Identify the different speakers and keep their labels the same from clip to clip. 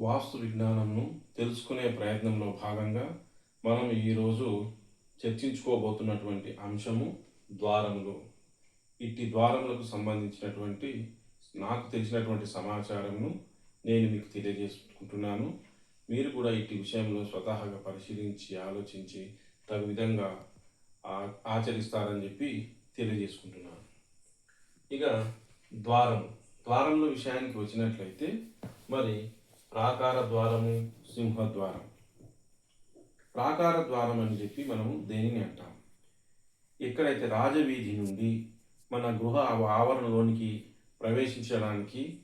Speaker 1: వాస్తు విజ్ఞానంను తెలుసుకునే ప్రయత్నంలో భాగంగా మనం ఈరోజు చర్చించుకోబోతున్నటువంటి అంశము ద్వారములు. ఇట్టి ద్వారములకు సంబంధించినటువంటి నాకు తెలిసినటువంటి సమాచారంను నేను మీకు తెలియజేసుకుంటున్నాను. మీరు కూడా ఇట్టి విషయంలో స్వతహాగా పరిశీలించి ఆలోచించి తగు విధంగా ఆచరిస్తారని చెప్పి తెలియజేసుకుంటున్నాను. ఇక ద్వారం ద్వారంలో విషయానికి వచ్చినట్లయితే మరి ప్రాకార ద్వారము సింహద్వారం. ప్రాకార ద్వారం అని చెప్పి మనము దేనిని అంటాం? ఎక్కడైతే రాజవీధి నుండి మన గృహ ఆవరణలోనికి ప్రవేశించడానికి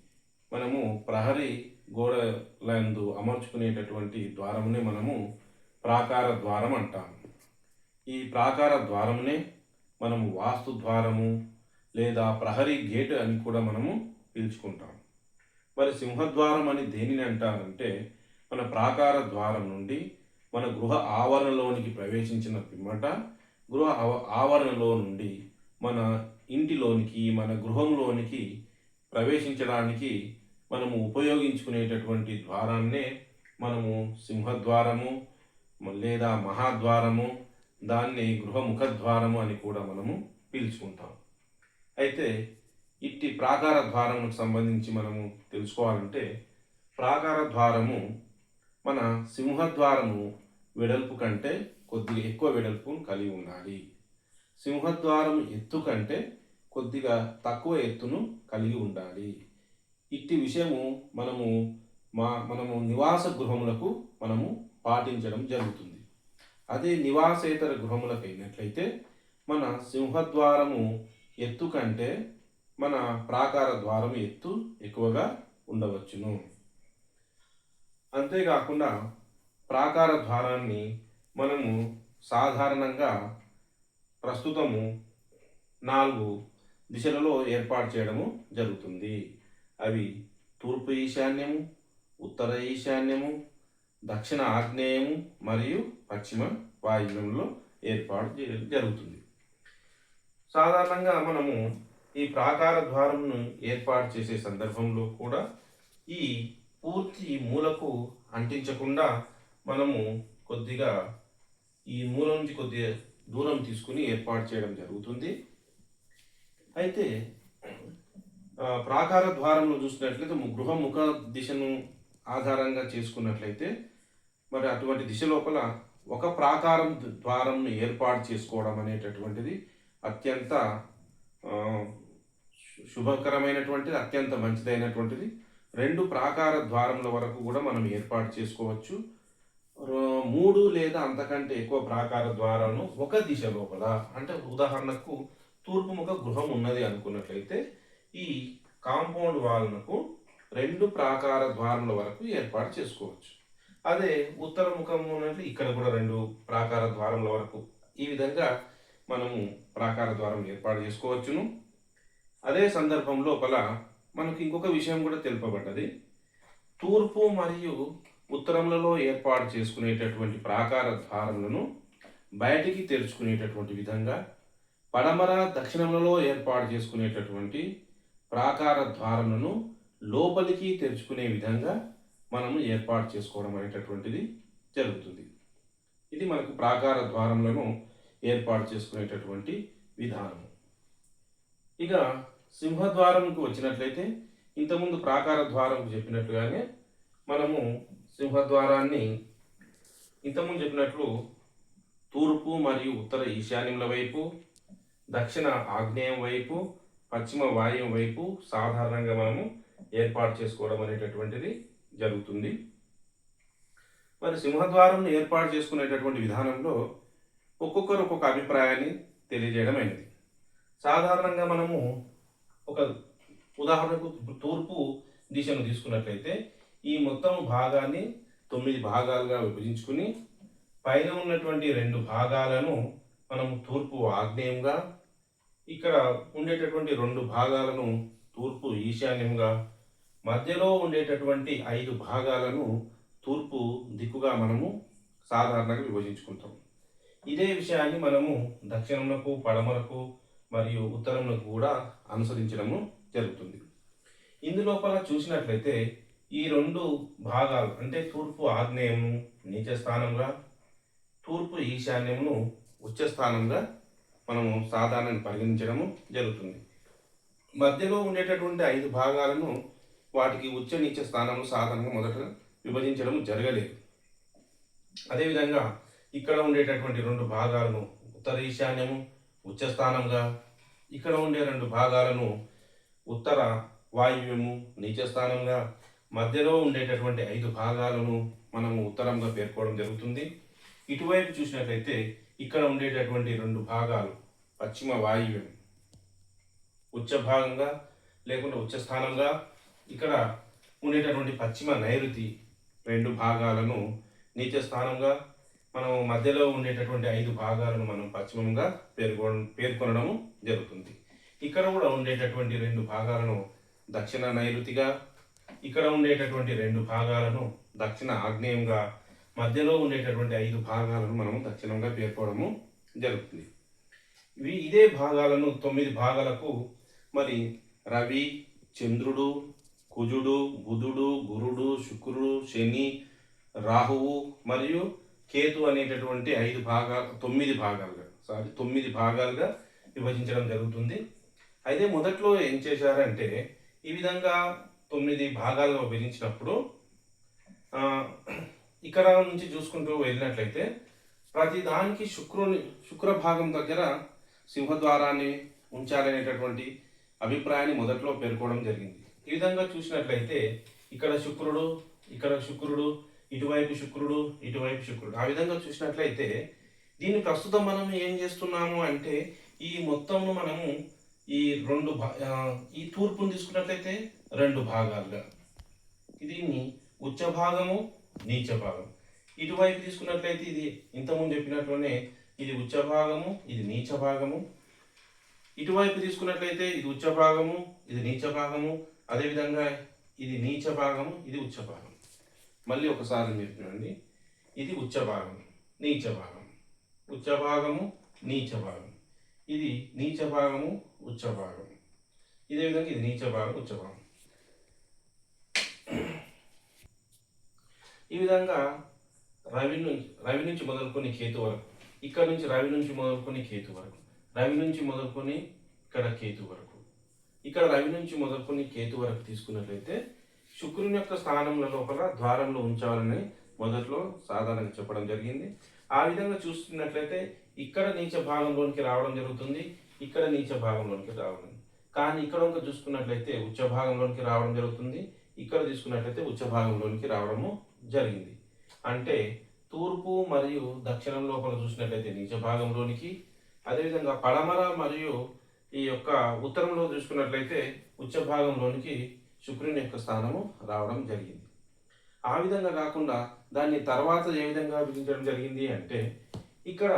Speaker 1: మనము ప్రహరీ గోడలందు అమర్చుకునేటటువంటి ద్వారమునే మనము ప్రాకార ద్వారం అంటాం. ఈ ప్రాకార ద్వారమునే మనము వాస్తు ద్వారము లేదా ప్రహరీ గేట్ అని కూడా మనము పిలుచుకుంటాం. మరి సింహద్వారం అని దేనిని అంటారంటే మన ప్రాకార ద్వారం నుండి మన గృహ ఆవరణలోనికి ప్రవేశించిన పిమ్మట గృహ ఆవ- ఆవరణలో నుండి మన ఇంటిలోనికి మన గృహంలోనికి ప్రవేశించడానికి మనము ఉపయోగించుకునేటటువంటి ద్వారాన్నే మనము సింహద్వారము లేదా మహాద్వారము దాన్ని గృహముఖద్వారము అని కూడా మనము పిలుచుకుంటాం. అయితే ఇట్టి ప్రాకార ద్వారముకు సంబంధించి మనము తెలుసుకోవాలంటే ప్రాకార ద్వారము మన సింహద్వారము వెడల్పు కంటే కొద్దిగా ఎక్కువ వెడల్పును కలిగి ఉండాలి. సింహద్వారం ఎత్తు కంటే కొద్దిగా తక్కువ ఎత్తును కలిగి ఉండాలి. ఇట్టి విషయము మనము మా మనము నివాస గృహములకు మనము పాటించడం జరుగుతుంది. అదే నివాసేతర గృహములకు అయినట్లయితే మన సింహద్వారము ఎత్తు కంటే మన ప్రాకార ద్వారం ఎత్తు ఎక్కువగా ఉండవచ్చును. అంతేకాకుండా ప్రాకార ద్వారాన్ని మనము సాధారణంగా ప్రస్తుతము నాలుగు దిశలలో ఏర్పాటు చేయడము జరుగుతుంది. అవి తూర్పు ఈశాన్యము ఉత్తర ఈశాన్యము దక్షిణ ఆగ్నేయము మరియు పశ్చిమ వాయువ్యంలో ఏర్పాటు జరుగుతుంది. సాధారణంగా మనము ఈ ప్రాకార ద్వారంను ఏర్పాటు చేసే సందర్భంలో కూడా ఈ పూర్తి మూలకు అంటించకుండా మనము కొద్దిగా ఈ మూల నుంచి కొద్దిగా దూరం తీసుకుని ఏర్పాటు చేయడం జరుగుతుంది. అయితే ప్రాకార ద్వారంలో చూసినట్లయితే గృహ ముఖ దిశను ఆధారంగా చేసుకున్నట్లయితే మరి అటువంటి దిశ లోపల ఒక ప్రాకారం ద్వారంను ఏర్పాటు చేసుకోవడం అనేటటువంటిది అత్యంత శుభకరమైనటువంటిది అత్యంత మంచిదైనటువంటిది. రెండు ప్రాకార ద్వారముల వరకు కూడా మనం ఏర్పాటు చేసుకోవచ్చు. మూడు లేదా అంతకంటే ఎక్కువ ప్రాకార ద్వారాలను ఒక దిశ లోపల అంటే ఉదాహరణకు తూర్పు ముఖ గృహం ఉన్నది అనుకున్నట్లయితే ఈ కాంపౌండ్ వాల్నకు రెండు ప్రాకార ద్వారముల వరకు ఏర్పాటు చేసుకోవచ్చు. అదే ఉత్తర ముఖం ఉన్నట్లు ఇక్కడ కూడా రెండు ప్రాకార ద్వారముల వరకు ఈ విధంగా మనము ప్రాకార ద్వారం ఏర్పాటు చేసుకోవచ్చును. అదే సందర్భం లోపల మనకు ఇంకొక విషయం కూడా తెలుపబడ్డది. తూర్పు మరియు ఉత్తరములలో ఏర్పాటు చేసుకునేటటువంటి ప్రాకార ద్వారములను బయటికి తెరుచుకునేటటువంటి విధంగా పడమర దక్షిణములలో ఏర్పాటు చేసుకునేటటువంటి ప్రాకార ద్వారములను లోపలికి తెరుచుకునే విధంగా మనము ఏర్పాటు చేసుకోవడం అనేటటువంటిది జరుగుతుంది. ఇది మనకు ప్రాకార ద్వారములను ఏర్పాటు చేసుకునేటటువంటి విధానము. ఇక సింహద్వారంకు వచ్చినట్లయితే ఇంతకుముందు ప్రాకార ద్వారంకు చెప్పినట్లుగానే మనము సింహద్వారాన్ని ఇంతకుముందు చెప్పినట్లు తూర్పు మరియు ఉత్తర ఈశాన్యముల వైపు దక్షిణ ఆగ్నేయం వైపు పశ్చిమ వాయువు వైపు సాధారణంగా మనము ఏర్పాటు చేసుకోవడం అనేటటువంటిది జరుగుతుంది. మరి సింహద్వారం ఏర్పాటు చేసుకునేటటువంటి విధానంలో ఒక్కొక్కరు ఒక్కొక్క అభిప్రాయాన్ని తెలియజేయడం అయింది సాధారణంగా మనము ఒక ఉదాహరణకు తూర్పు దిశను తీసుకున్నట్లయితే ఈ మొత్తం భాగాన్ని తొమ్మిది భాగాలుగా విభజించుకుని పైన ఉన్నటువంటి రెండు భాగాలను మనం తూర్పు ఆగ్నేయంగా ఇక్కడ ఉండేటటువంటి రెండు భాగాలను తూర్పు ఈశాన్యంగా మధ్యలో ఉండేటటువంటి ఐదు భాగాలను తూర్పు దిక్కుగా మనము సాధారణంగా విభజించుకుంటాం. ఇదే విషయాన్ని మనము దక్షిణమునకు పడమరకు మరియు ఉత్తరమునకు కూడా అనుసరించడము జరుగుతుంది. ఇందులోపల చూసినట్లయితే ఈ రెండు భాగాలు అంటే తూర్పు ఆగ్నేయము నీచ స్థానంగా తూర్పు ఈశాన్యమును ఉచ్చ స్థానంగా మనము సాధారణంగా పరిగణించడము జరుగుతుంది. మధ్యలో ఉండేటటువంటి ఐదు భాగాలను వాటికి ఉచ్చ నీచ స్థానము సాధారణంగా మొదట విభజించడం జరగలేదు. అదేవిధంగా ఇక్కడ ఉండేటటువంటి రెండు భాగాలను ఉత్తర ఈశాన్యము ఉచ్చ స్థానంగా ఇక్కడ ఉండే రెండు భాగాలను ఉత్తర వాయువ్యము నీచ స్థానంగా మధ్యలో ఉండేటటువంటి ఐదు భాగాలను మనము ఉత్తరంగా పేర్కోవడం జరుగుతుంది. ఇటువైపు చూసినట్లయితే ఇక్కడ ఉండేటటువంటి రెండు భాగాలు పశ్చిమ వాయువ్యం ఉచ్చ భాగంగా లేకుంటే ఉచ్చ స్థానంగా ఇక్కడ ఉండేటటువంటి పశ్చిమ నైరుతి రెండు భాగాలను నీచ స్థానంగా మనం మధ్యలో ఉండేటటువంటి ఐదు భాగాలను మనం పశ్చిమంగా పేర్కొ పేర్కొనడము జరుగుతుంది. ఇక్కడ కూడా ఉండేటటువంటి రెండు భాగాలను దక్షిణ నైరుతిగా ఇక్కడ ఉండేటటువంటి రెండు భాగాలను దక్షిణ ఆగ్నేయంగా మధ్యలో ఉండేటటువంటి ఐదు భాగాలను మనం దక్షిణంగా పేర్కోవడము జరుగుతుంది. ఇవి ఇదే భాగాలను తొమ్మిది భాగాలకు మరి రవి చంద్రుడు కుజుడు బుధుడు గురుడు శుక్రుడు శని రాహువు మరియు కేతు అనేటటువంటి ఐదు భాగాలు తొమ్మిది భాగాలుగా సారీ తొమ్మిది భాగాలుగా విభజించడం జరుగుతుంది. అయితే మొదట్లో ఏం చేశారంటే ఈ విధంగా తొమ్మిది భాగాలుగా విభజించినప్పుడు ఇక్కడ నుంచి చూసుకుంటూ వెళ్ళినట్లయితే ప్రతి దానికి శుక్రుని శుక్ర భాగం దగ్గర సింహద్వారాన్ని ఉంచాలనేటటువంటి అభిప్రాయాన్ని మొదట్లో పేర్కోవడం జరిగింది. ఈ విధంగా చూసినట్లయితే ఇక్కడ శుక్రుడు ఇక్కడ శుక్రుడు ఇటువైపు శుక్రుడు ఇటువైపు శుక్రుడు. ఆ విధంగా చూసినట్లయితే దీన్ని ప్రస్తుతం మనం ఏం చేస్తున్నాము అంటే ఈ మొత్తమును మనము ఈ రెండు భా- ఈ తూర్పును తీసుకున్నట్లయితే రెండు భాగాలుగా. దీన్ని ఉచ్చ భాగము నీచ భాగం ఇటువైపు తీసుకున్నట్లయితే ఇది ఇంతకుముందు చెప్పినట్లునే ఇది ఉచ్చ భాగము ఇది నీచ భాగము. ఇటువైపు తీసుకున్నట్లయితే ఇది ఉచ్చ భాగము ఇది నీచ భాగము. అదేవిధంగా ఇది నీచ భాగము ఇది ఉచ్చ భాగం మళ్ళీ ఒకసారి మీరు చూడండి. ఇది ఉచ్చభాగం భాగం నీచ భాగం భాగము నీచ భాగం ఇది నీచ భాగము భాగం ఇదే విధంగా ఇది నీచ భాగం ఈ విధంగా రవి నుంచి రవి నుంచి మొదలుకొని కేతు వరకు ఇక్కడ నుంచి రవి నుంచి మొదలుకొని కేతు వరకు రవి నుంచి మొదలుకొని ఇక్కడ కేతు వరకు. ఇక్కడ రవి నుంచి మొదలుకొని కేతు వరకు తీసుకున్నట్లయితే శుక్రుని యొక్క స్థానంలో లోపల ద్వారంలో ఉంచాలని మొదట్లో సాధారణంగా చెప్పడం జరిగింది. ఆ విధంగా చూస్తున్నట్లయితే ఇక్కడ నీచ భాగంలోనికి రావడం జరుగుతుంది ఇక్కడ నీచ భాగంలోనికి రావడం. కానీ ఇక్కడ ఒక చూసుకున్నట్లయితే ఉచ్చ భాగంలోనికి రావడం జరుగుతుంది ఇక్కడ తీసుకున్నట్లయితే ఉచ్చ భాగంలోనికి రావడము జరిగింది. అంటే తూర్పు మరియు దక్షిణం లోపల చూసినట్లయితే నీచ భాగంలోనికి అదేవిధంగా పడమర మరియు ఈ యొక్క ఉత్తరంలో చూసుకున్నట్లయితే ఉచ్చ భాగంలోనికి శుక్రుని యొక్క స్థానము రావడం జరిగింది. ఆ విధంగా కాకుండా దాన్ని తర్వాత ఏ విధంగా విభజించడం జరిగింది అంటే ఇక్కడ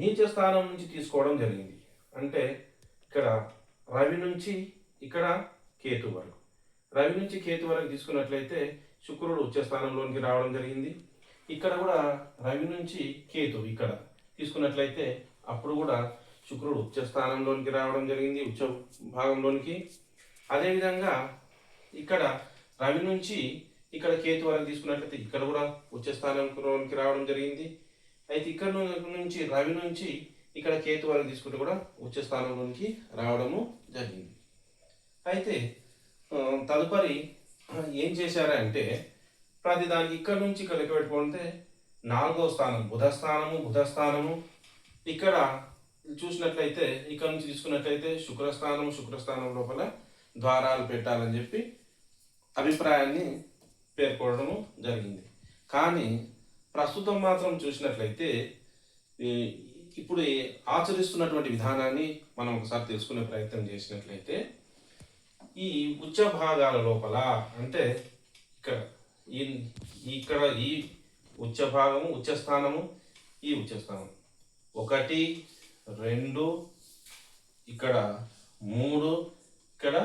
Speaker 1: నీచ స్థానం నుంచి తీసుకోవడం జరిగింది. అంటే ఇక్కడ రవి నుంచి ఇక్కడ కేతు వరకు. రవి నుంచి కేతు వరకు తీసుకున్నట్లయితే శుక్రుడు ఉచ్చ స్థానంలోనికి రావడం జరిగింది. ఇక్కడ కూడా రవి నుంచి కేతు ఇక్కడ తీసుకున్నట్లయితే అప్పుడు కూడా శుక్రుడు ఉచ్చ స్థానంలోనికి రావడం జరిగింది ఉచ్చ భాగంలోనికి. అదేవిధంగా ఇక్కడ రవి నుంచి ఇక్కడ కేతు వరకు తీసుకున్నట్లయితే ఇక్కడ కూడా ఉచ్చ స్థానంలోనికి రావడం జరిగింది. అయితే ఇక్కడ నుంచి రవి నుంచి ఇక్కడ కేతు వరకు తీసుకుంటే కూడా ఉచ్చ స్థానంలోనికి రావడము జరిగింది. అయితే తదుపరి ఏం చేశారంటే ప్రతి దానికి ఇక్కడ నుంచి ఇక్కడ లెక్క పెట్టుకుంటే నాలుగో స్థానం బుధ స్థానము బుధ స్థానము. ఇక్కడ చూసినట్లయితే ఇక్కడ నుంచి తీసుకున్నట్లయితే శుక్రస్థానం శుక్రస్థానం లోపల ద్వారాలు పెట్టాలని చెప్పి అభిప్రాయాన్ని పేర్కొనడము జరిగింది. కానీ ప్రస్తుతం మాత్రం చూసినట్లయితే ఇప్పుడు ఆచరిస్తున్నటువంటి విధానాన్ని మనం ఒకసారి తెలుసుకునే ప్రయత్నం చేసినట్లయితే ఈ ఉచ్చ భాగాల లోపల అంటే ఇక్కడ ఈ ఇక్కడ ఈ ఉచ్చ భాగము ఉచ్చ స్థానము ఈ ఉచ్చ స్థానం. ఒకటి రెండు ఇక్కడ మూడు ఇక్కడ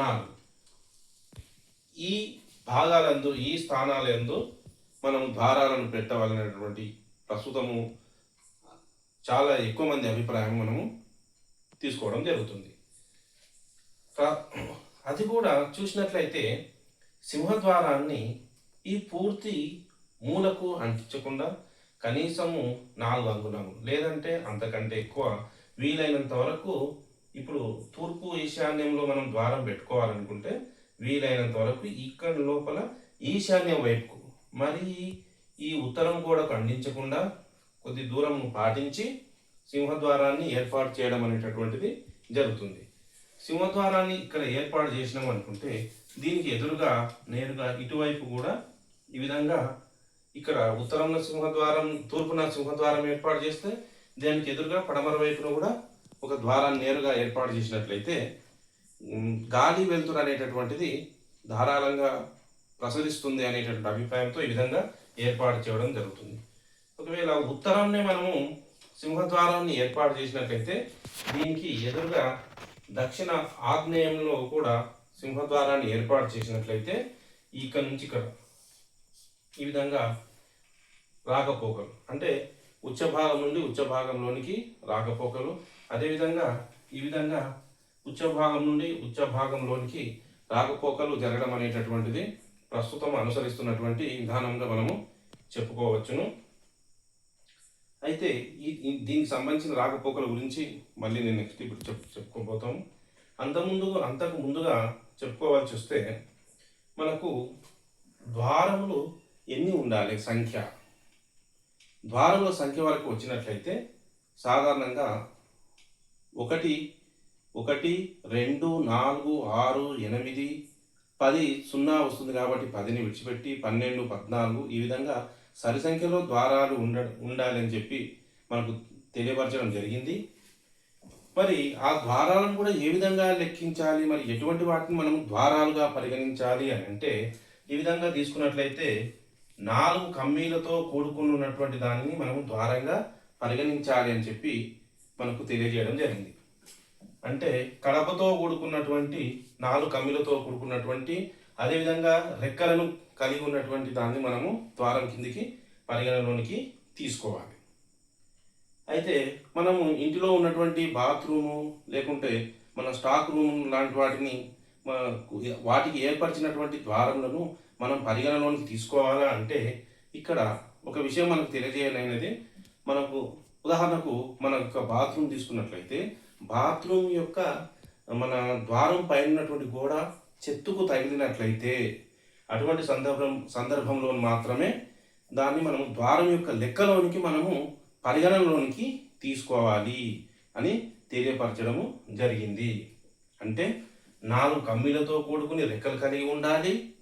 Speaker 1: నాలుగు. ఈ భాగాలందు ఈ స్థానాలందు మనం ద్వారాలను పెట్టవలనటువంటి ప్రస్తుతము చాలా ఎక్కువ మంది అభిప్రాయం మనము తీసుకోవడం జరుగుతుంది. అది కూడా చూసినట్లయితే సింహద్వారాన్ని ఈ పూర్తి మూలకు అంటించకుండా కనీసము నాలుగు అంగుళము లేదంటే అంతకంటే ఎక్కువ వీలైనంత వరకు ఇప్పుడు తూర్పు ఈశాన్యంలో మనం ద్వారం పెట్టుకోవాలనుకుంటే వీలైనంత వరకు ఇక్కడ లోపల ఈశాన్యం వైపుకు మరి ఈ ఉత్తరం కూడా ఖండించకుండా కొద్ది దూరం పాటించి సింహద్వారాన్ని ఏర్పాటు చేయడం అనేటటువంటిది జరుగుతుంది. సింహద్వారాన్ని ఇక్కడ ఏర్పాటు చేసినాం అనుకుంటే దీనికి ఎదురుగా నేరుగా ఇటువైపు కూడా ఈ విధంగా ఇక్కడ ఉత్తరంలో సింహద్వారం తూర్పున సింహద్వారం ఏర్పాటు చేస్తే దానికి ఎదురుగా పడమర వైపున కూడా ఒక ద్వారాన్ని నేరుగా ఏర్పాటు చేసినట్లయితే గాలి వెలుతురు అనేటటువంటిది ధారాళంగా ప్రసరిస్తుంది అనేటటువంటి అభిప్రాయంతో ఈ విధంగా ఏర్పాటు చేయడం జరుగుతుంది. ఒకవేళ ఉత్తరాన్నే మనము సింహద్వారాన్ని ఏర్పాటు చేసినట్లయితే దీనికి ఎదురుగా దక్షిణ ఆగ్నేయంలో కూడా సింహద్వారాన్ని ఏర్పాటు చేసినట్లయితే ఇక్కడ నుంచి ఇక్కడ ఈ విధంగా రాకపోకలు అంటే ఉచ్చ భాగం నుండి ఉచ్చ భాగంలోనికి రాకపోకలు. అదేవిధంగా ఈ విధంగా ఉచ్చ భాగం నుండి ఉచ్చ భాగంలోనికి రాకపోకలు జరగడం అనేటటువంటిది ప్రస్తుతం అనుసరిస్తున్నటువంటి విధానంగా మనము చెప్పుకోవచ్చును. అయితే ఈ దీనికి సంబంధించిన రాకపోకల గురించి మళ్ళీ నేను నెక్స్ట్ ఇప్పుడు చెప్పు చెప్పుకోబోతాము. అంతకుముందు అంతకు ముందుగా చెప్పుకోవాల్సి వస్తే మనకు ద్వారములు ఎన్ని ఉండాలి? సంఖ్య. ద్వారముల సంఖ్య వరకు వచ్చినట్లయితే సాధారణంగా ఒకటి ఒకటి రెండు నాలుగు ఆరు ఎనిమిది పది సున్నా వస్తుంది కాబట్టి పదిని విడిచిపెట్టి పన్నెండు పద్నాలుగు ఈ విధంగా సరి సంఖ్యలో ద్వారాలు ఉండ ఉండాలి అని చెప్పి మనకు తెలియపరచడం జరిగింది. మరి ఆ ద్వారాలను కూడా ఏ విధంగా లెక్కించాలి? మరి ఎటువంటి వాటిని మనం ద్వారాలుగా పరిగణించాలి అని అంటే ఈ విధంగా తీసుకున్నట్లయితే నాలుగు కమ్మీలతో కూడుకుని ఉన్నటువంటి దానిని మనం ద్వారంగా పరిగణించాలి అని చెప్పి మనకు తెలియజేయడం జరిగింది. అంటే కడపతో కూడుకున్నటువంటి నాలుగు కమ్మిలతో కూడుకున్నటువంటి అదేవిధంగా రెక్కలను కలిగి ఉన్నటువంటి దాన్ని మనము ద్వారం కిందికి పరిగణలోనికి తీసుకోవాలి. అయితే మనము ఇంటిలో ఉన్నటువంటి బాత్రూము లేకుంటే మన స్టాక్ రూమ్ లాంటి వాటిని మనకు వాటికి ఏర్పరిచినటువంటి ద్వారములను మనం పరిగణలోనికి తీసుకోవాలా అంటే ఇక్కడ ఒక విషయం మనకు తెలియజేయనైనది. మనకు ఉదాహరణకు మన యొక్క బాత్రూమ్ తీసుకున్నట్లయితే బాత్రూమ్ యొక్క మన ద్వారం పైన ఉన్నటువంటి గోడ చెత్తుకు తగిలినట్లయితే అటువంటి సందర్భం సందర్భంలో మాత్రమే దాన్ని మనము ద్వారం యొక్క లెక్కలోనికి మనము పరిగణనలోనికి తీసుకోవాలి అని తెలియపరచడము జరిగింది. అంటే నాలుగు కమ్మీలతో కూడుకుని రెక్కలు కలిగి ఉండాలి.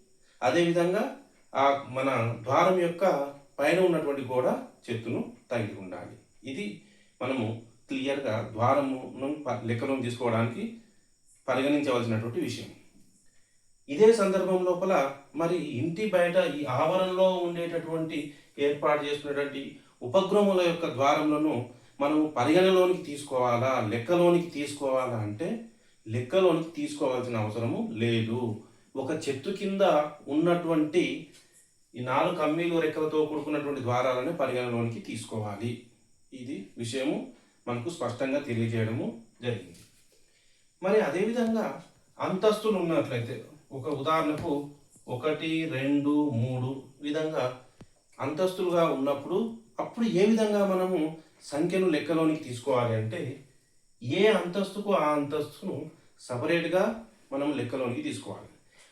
Speaker 1: అదేవిధంగా ఆ మన ద్వారం యొక్క పైన ఉన్నటువంటి గోడ చెత్తును తగిలి ఉండాలి. ఇది మనము క్లియర్గా ద్వారమును లెక్కలో తీసుకోవడానికి పరిగణించవలసినటువంటి విషయం. ఇదే సందర్భం లోపల మరి ఇంటి బయట ఈ ఆవరణలో ఉండేటటువంటి ఏర్పాటు చేసుకున్నటువంటి ఉపగ్రహముల యొక్క ద్వారములను మనము పరిగణలోనికి తీసుకోవాలా లెక్కలోనికి తీసుకోవాలా అంటే లెక్కలోనికి తీసుకోవాల్సిన అవసరము లేదు. ఒక చెట్టు కింద ఉన్నటువంటి ఈ నాలుగు కమ్మీలు రెక్కలతో కూడుకున్నటువంటి ద్వారాలను పరిగణలోనికి తీసుకోవాలి. ఇది విషయము మనకు స్పష్టంగా తెలియజేయడము జరిగింది. మరి అదేవిధంగా అంతస్తులు ఉన్నట్లయితే ఒక ఉదాహరణకు ఒకటి రెండు మూడు విధంగా అంతస్తులుగా ఉన్నప్పుడు అప్పుడు ఏ విధంగా మనము సంఖ్యను లెక్కలోనికి తీసుకోవాలి అంటే ఏ అంతస్తుకు ఆ అంతస్తును సపరేట్గా మనం లెక్కలోనికి తీసుకోవాలి.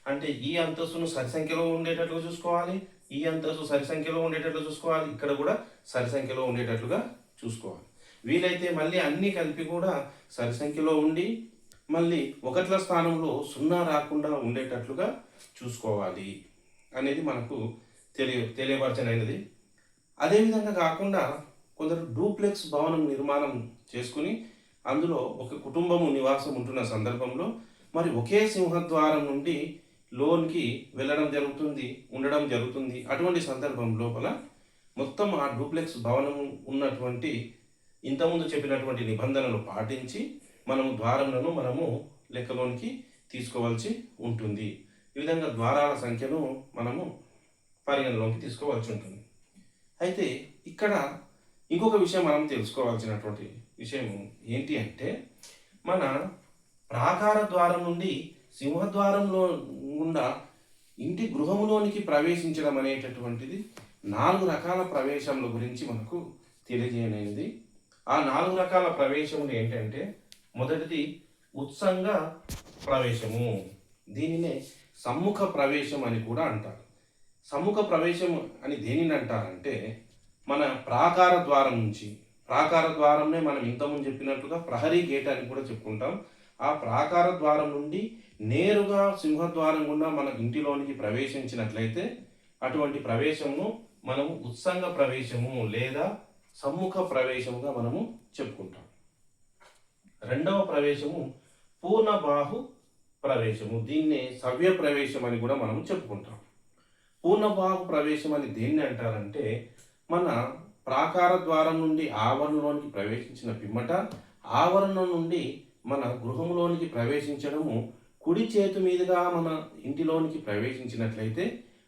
Speaker 1: అంటే ఈ అంతస్తును సరి సంఖ్యలో ఉండేటట్లుగా చూసుకోవాలి ఈ అంతస్తు సరి సంఖ్యలో ఉండేటట్లు చూసుకోవాలి ఇక్కడ కూడా సరి సంఖ్యలో ఉండేటట్లుగా చూసుకోవాలి. వీలైతే మళ్ళీ అన్నీ కలిపి కూడా సరి సంఖ్యలో ఉండి మళ్ళీ ఒకట్ల స్థానంలో సున్నా రాకుండా ఉండేటట్లుగా చూసుకోవాలి అనేది మనకు తెలియ తెలియపరచనైనది. అదేవిధంగా కాకుండా కొందరు డూప్లెక్స్ భవనం నిర్మాణం చేసుకుని అందులో ఒక కుటుంబము నివాసం ఉంటున్న సందర్భంలో మరి ఒకే సింహద్వారం నుండి లోన్కి వెళ్ళడం జరుగుతుంది ఉండడం జరుగుతుంది అటువంటి సందర్భం లోపల మొత్తం ఆ డూప్లెక్స్ భవనం ఉన్నటువంటి ఇంతకుముందు చెప్పినటువంటి నిబంధనలు పాటించి మనము ద్వారములను మనము లెక్కలోనికి తీసుకోవాల్సి ఉంటుంది. ఈ విధంగా ద్వారాల సంఖ్యను మనము పరిగణలోకి తీసుకోవాల్సి ఉంటుంది. అయితే ఇక్కడ ఇంకొక విషయం మనం తెలుసుకోవాల్సినటువంటి విషయం ఏంటి అంటే మన ప్రాకార ద్వారం నుండి సింహద్వారంలో గుండా ఇంటి గృహములోనికి ప్రవేశించడం అనేటటువంటిది నాలుగు రకాల ప్రవేశముల గురించి మనకు తెలియజేయనేది. ఆ నాలుగు రకాల ప్రవేశములు ఏంటంటే మొదటిది ఉత్సంగ ప్రవేశము. దీనినే సమ్ముఖ ప్రవేశం అని కూడా అంటారు. సమ్ముఖ ప్రవేశం అని దేనిని అంటారంటే మన ప్రాకార ద్వారం నుంచి ప్రాకార ద్వారంనే మనం ఇంతకుముందు చెప్పినట్లుగా ప్రహరీ గేట్ అని కూడా చెప్పుకుంటాం. ఆ ప్రాకార ద్వారం నుండి నేరుగా సింహద్వారం గుండా మన ఇంటిలోనికి ప్రవేశించినట్లయితే అటువంటి ప్రవేశమును మనము ఉత్సంగ ప్రవేశము లేదా సమ్ముఖ ప్రవేశముగా మనము చెప్పుకుంటాం. రెండవ ప్రవేశము పూర్ణబాహు ప్రవేశము. దీన్నే సవ్య ప్రవేశం అని కూడా మనము చెప్పుకుంటాం. పూర్ణబాహు ప్రవేశం అని దేన్ని అంటారంటే మన ప్రాకార ద్వారం నుండి ఆవరణలోనికి ప్రవేశించిన పిమ్మట ఆవరణం నుండి మన గృహంలోనికి ప్రవేశించడము కుడి చేతి మీదుగా మన ఇంటిలోనికి ప్రవేశించినట్లయితే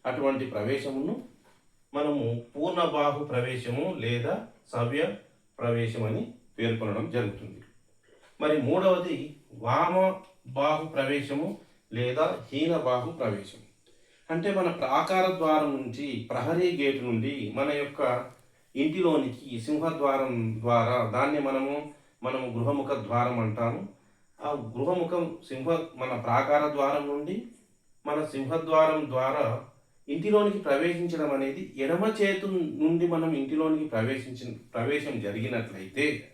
Speaker 1: అటువంటి ప్రవేశమును మనము పూర్ణబాహు ప్రవేశము లేదా సవ్య ప్రవేశం అని పేర్కొనడం జరుగుతుంది. మరి మూడవది వామ బాహు ప్రవేశము లేదా హీన బాహు ప్రవేశం అంటే మన ప్రాకార ద్వారం నుంచి ప్రహరీ గేటు నుండి మన యొక్క ఇంటిలోనికి సింహద్వారం ద్వారా దాన్ని మనము మనము గృహముఖ ద్వారం అంటాము. ఆ గృహముఖం సింహ మన ప్రాకార ద్వారం నుండి మన సింహద్వారం ద్వారా ఇంటిలోనికి ప్రవేశించడం అనేది ఎడమ చేతు నుండి మనం ఇంటిలోనికి ప్రవేశించిన ప్రవేశం జరిగినట్లయితే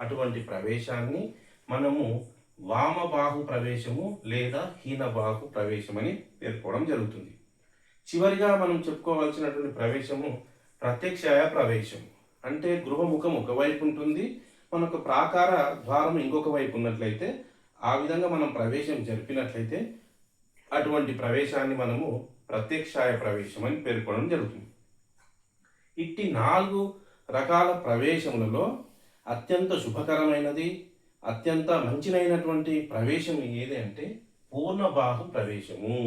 Speaker 1: అటువంటి ప్రవేశాన్ని మనము వామబాహు ప్రవేశము లేదా హీనబాహు ప్రవేశం అని పేర్కోవడం జరుగుతుంది. చివరిగా మనం చెప్పుకోవాల్సినటువంటి ప్రవేశము ప్రత్యక్షాయ ప్రవేశం. అంటే గృహముఖం ఒకవైపు ఉంటుంది మనకు ప్రాకార ద్వారం ఇంకొక వైపు ఉన్నట్లయితే ఆ విధంగా మనం ప్రవేశం జరిపినట్లయితే అటువంటి ప్రవేశాన్ని మనము ప్రత్యక్షాయ ప్రవేశం అని పేర్కొనడం జరుగుతుంది. ఇట్టి నాలుగు రకాల ప్రవేశములలో అత్యంత శుభకరమైనది అత్యంత మంచినైనటువంటి ప్రవేశం ఏది అంటే పూర్ణబాహు ప్రవేశము.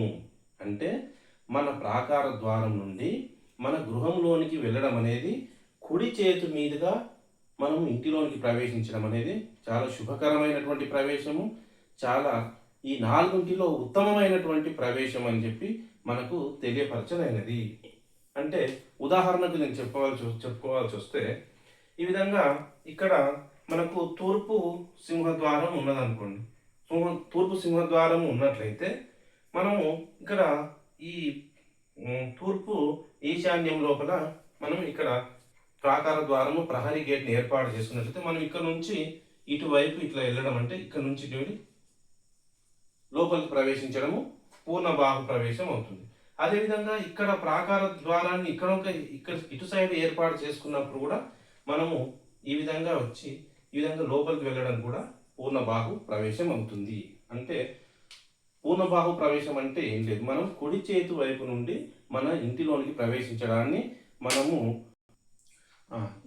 Speaker 1: అంటే మన ప్రాకార ద్వారం నుండి మన గృహంలోనికి వెళ్ళడం అనేది కుడి చేతి మీదుగా మనం ఇంటిలోనికి ప్రవేశించడం అనేది చాలా శుభకరమైనటువంటి ప్రవేశము చాలా ఈ నాలుగింటిలో ఉత్తమమైనటువంటి ప్రవేశం అని చెప్పి మనకు తెలియపరచదైనది అంటే ఉదాహరణకు నేను చెప్పవలసి చెప్పుకోవాల్సి వస్తే ఈ విధంగా ఇక్కడ మనకు తూర్పు సింహద్వారం ఉన్నదనుకోండి. సింహ తూర్పు సింహద్వారం ఉన్నట్లయితే మనము ఇక్కడ ఈ తూర్పు ఈశాన్యం లోపల మనం ఇక్కడ ప్రాకార ద్వారము ప్రహరీ గేట్ని ఏర్పాటు చేసుకున్నట్లయితే మనం ఇక్కడ నుంచి ఇటువైపు ఇట్లా వెళ్ళడం అంటే ఇక్కడ నుంచి లోపలికి ప్రవేశించడము పూర్ణ బాహు ప్రవేశం అవుతుంది. అదేవిధంగా ఇక్కడ ప్రాకార ద్వారాన్ని ఇక్కడ ఒక ఇక్కడ ఇటు సైడ్ ఏర్పాటు చేసుకున్నప్పుడు కూడా మనము ఈ విధంగా వచ్చి ఈ విధంగా లోపలికి వెళ్ళడం కూడా పూర్ణ బాహు ప్రవేశం అవుతుంది. అంటే పూర్ణ బాహు ప్రవేశం అంటే ఏం లేదు. మనం కుడి చేతి వైపు నుండి మన ఇంటిలోనికి ప్రవేశించడాన్ని మనము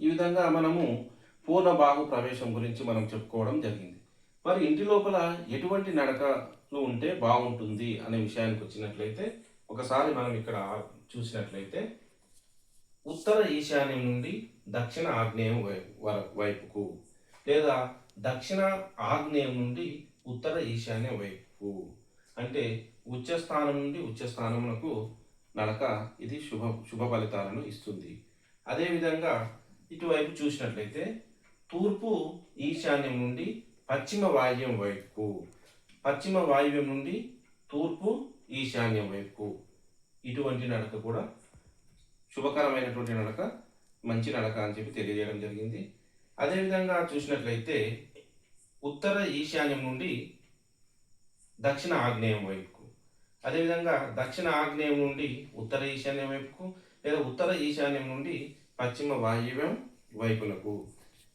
Speaker 1: ఈ విధంగా మనము పూర్ణ బాహు ప్రవేశం గురించి మనం చెప్పుకోవడం జరిగింది. మరి ఇంటి లోపల ఎటువంటి నడక లో ఉంటే బాగుంటుంది అనే విషయానికి వచ్చినట్లయితే ఒకసారి మనం ఇక్కడ చూసినట్లయితే ఉత్తర ఈశాన్యం నుండి దక్షిణ ఆగ్నేయం వ- వైపుకు లేదా దక్షిణ ఆగ్నేయం నుండి ఉత్తర ఈశాన్యం వైపుకు. అంటే ఉచ్చస్థానం నుండి ఉచ్చస్థానమునకు నడక ఇది శుభ శుభ ఫలితాలను ఇస్తుంది. అదేవిధంగా ఇటువైపు చూసినట్లయితే తూర్పు ఈశాన్యం నుండి పశ్చిమ వాయువ్యం వైపుకు పశ్చిమ వాయువ్యం నుండి తూర్పు ఈశాన్యం వైపుకు. ఇటువంటి నడక కూడా శుభకరమైనటువంటి నడక మంచి నడక అని చెప్పి తెలియజేయడం జరిగింది. అదేవిధంగా చూసినట్లయితే ఉత్తర ఈశాన్యం నుండి దక్షిణ ఆగ్నేయం వైపుకు. అదేవిధంగా దక్షిణ ఆగ్నేయం నుండి ఉత్తర ఈశాన్యం వైపుకు లేదా ఉత్తర ఈశాన్యం నుండి పశ్చిమ వాయువ్యం వైపునకు.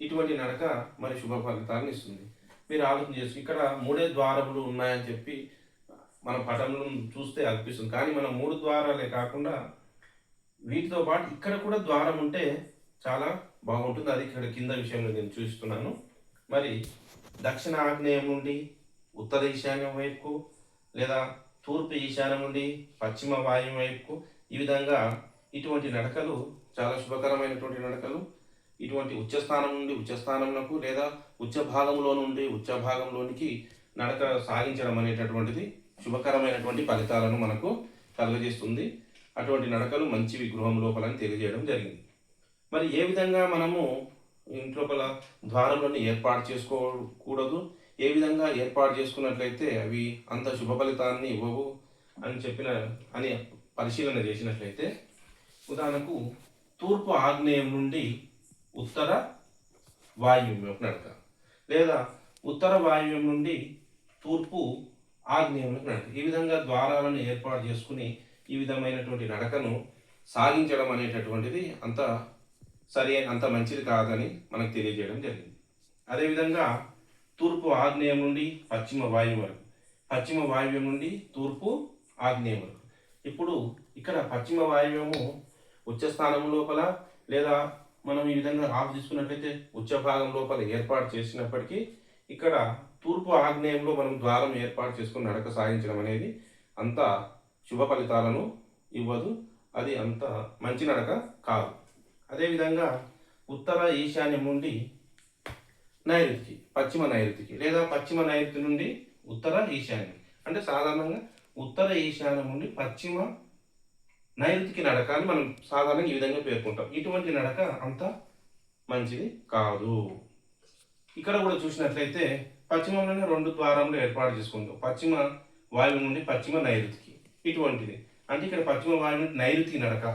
Speaker 1: ఇటువంటి నడక మరి శుభ ఫలితాలను ఇస్తుంది. మీరు ఆలోచన చేసి ఇక్కడ మూడే ద్వారములు ఉన్నాయని చెప్పి మన పటంలో చూస్తే అనిపిస్తుంది. కానీ మనం మూడు ద్వారాలే కాకుండా వీటితో పాటు ఇక్కడ కూడా ద్వారం ఉంటే చాలా బాగుంటుంది. అది ఇక్కడ కింద విషయంలో నేను చూస్తున్నాను. మరి దక్షిణ ఆగ్నేయం నుండి ఉత్తర ఈశాన్యం వైపుకు లేదా తూర్పు ఈశాన్యం నుండి పశ్చిమ వాయువు వైపుకు ఈ విధంగా ఇటువంటి నడకలు చాలా శుభకరమైనటువంటి నడకలు ఇటువంటి ఉచ్చస్థానం నుండి ఉచ్చస్థానమునకు లేదా ఉచ్చ భాగంలో నుండి ఉచ్చ భాగంలోనికి నడక సాగించడం అనేటటువంటిది శుభకరమైనటువంటి ఫలితాలను మనకు కలుగజేస్తుంది. అటువంటి నడకలు మంచివి గృహం లోపలని తెలియజేయడం జరిగింది. మరి ఏ విధంగా మనము ఇంట్లోపల ద్వారంలోని ఏర్పాటు చేసుకోకూడదు? ఏ విధంగా ఏర్పాటు చేసుకున్నట్లయితే అవి అంత శుభ ఫలితాన్ని ఇవ్వవు అని చెప్పిన అని పరిశీలన చేసినట్లయితే ఉదాహరణకు తూర్పు ఆగ్నేయం నుండి ఉత్తర వాయువ్యం నడక లేదా ఉత్తర వాయువ్యం నుండి తూర్పు ఆగ్నేయంలోకి నడక ఈ విధంగా ద్వారాలను ఏర్పాటు చేసుకుని ఈ విధమైనటువంటి నడకను సాగించడం అనేటటువంటిది అంత సరి అంత మంచిది కాదని మనకు తెలియజేయడం జరిగింది. అదేవిధంగా తూర్పు ఆగ్నేయం నుండి పశ్చిమ వాయువు వరకు పశ్చిమ వాయువ్యం నుండి తూర్పు ఆగ్నేయం వరకు. ఇప్పుడు ఇక్కడ పశ్చిమ వాయువ్యము ఉచ్చ స్థానం లోపల లేదా మనం ఈ విధంగా ఆఫ్ తీసుకున్నట్లయితే ఉచ్చ భాగం లోపల ఏర్పాటు చేసినప్పటికీ ఇక్కడ తూర్పు ఆగ్నేయంలో మనం ద్వారం ఏర్పాటు చేసుకుని నడక సాగించడం అనేది అంత శుభ ఫలితాలను ఇవ్వదు. అది అంత మంచి నడక కాదు. అదేవిధంగా ఉత్తర ఈశాన్యం నుండి నైరుతికి పశ్చిమ నైరుతికి లేదా పశ్చిమ నైరుతి నుండి ఉత్తర ఈశాన్యం. అంటే సాధారణంగా ఉత్తర ఈశాన్యం నుండి పశ్చిమ నైరుతికి నడక అని మనం సాధారణంగా ఈ విధంగా పేర్కొంటాం. ఇటువంటి నడక అంత మంచిది కాదు. ఇక్కడ కూడా చూసినట్లయితే పశ్చిమంలోనే రెండు ద్వారంలో ఏర్పాటు చేసుకుంటాం. పశ్చిమ వాయువు నుండి పశ్చిమ నైరుతికి. ఇటువంటిది. అంటే ఇక్కడ పశ్చిమ వాయువు నుండి నైరుతికి నడక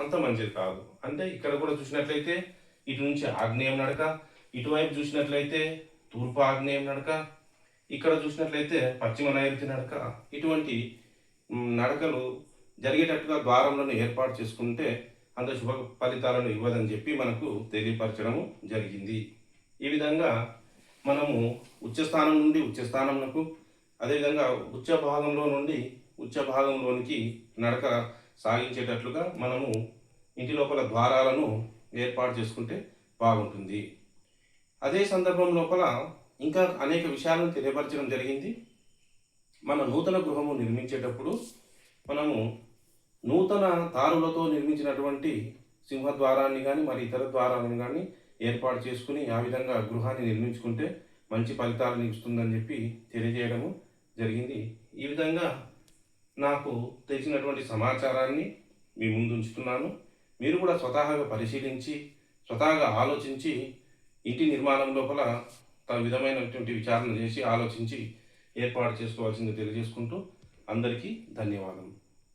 Speaker 1: అంత మంచిది కాదు. అంటే ఇక్కడ కూడా చూసినట్లయితే ఇటు నుంచి ఆగ్నేయం నడక ఇటువైపు చూసినట్లయితే తూర్పు ఆగ్నేయం నడక ఇక్కడ చూసినట్లయితే పశ్చిమ నైరుతి నడక. ఇటువంటి నడకలు జరిగేటట్టుగా ద్వారంలను ఏర్పాటు చేసుకుంటే అంత శుభ ఫలితాలను ఇవ్వదని చెప్పి మనకు తెలియపరచడము జరిగింది. ఈ విధంగా మనము ఉచ్చస్థానం నుండి ఉచ్చస్థానమునకు అదేవిధంగా ఉచ్చ భాగంలో నుండి ఉచ్చ భాగంలోనికి నడక సాగించేటట్లుగా మనము ఇంటి లోపల ద్వారాలను ఏర్పాటు చేసుకుంటే బాగుంటుంది. అదే సందర్భం లోపల ఇంకా అనేక విషయాలను తెలియపరచడం జరిగింది. మన నూతన గృహము నిర్మించేటప్పుడు మనము నూతన తారులతో నిర్మించినటువంటి సింహద్వారాన్ని కానీ మరి ఇతర ద్వారాలను కానీ ఏర్పాటు చేసుకుని ఆ విధంగా గృహాన్ని నిర్మించుకుంటే మంచి ఫలితాలను ఇస్తుందని చెప్పి తెలియజేయడము జరిగింది. ఈ విధంగా నాకు తెలిసినటువంటి సమాచారాన్ని మీ ముందు ఉంచుతున్నాను మీరు కూడా స్వతహాగా పరిశీలించి స్వతహాగా ఆలోచించి ఇంటి నిర్మాణం లోపల తన విధమైనటువంటి విచారణ చేసి ఆలోచించి ఏర్పాటు చేసుకోవాల్సింది తెలియజేసుకుంటూ అందరికీ ధన్యవాదం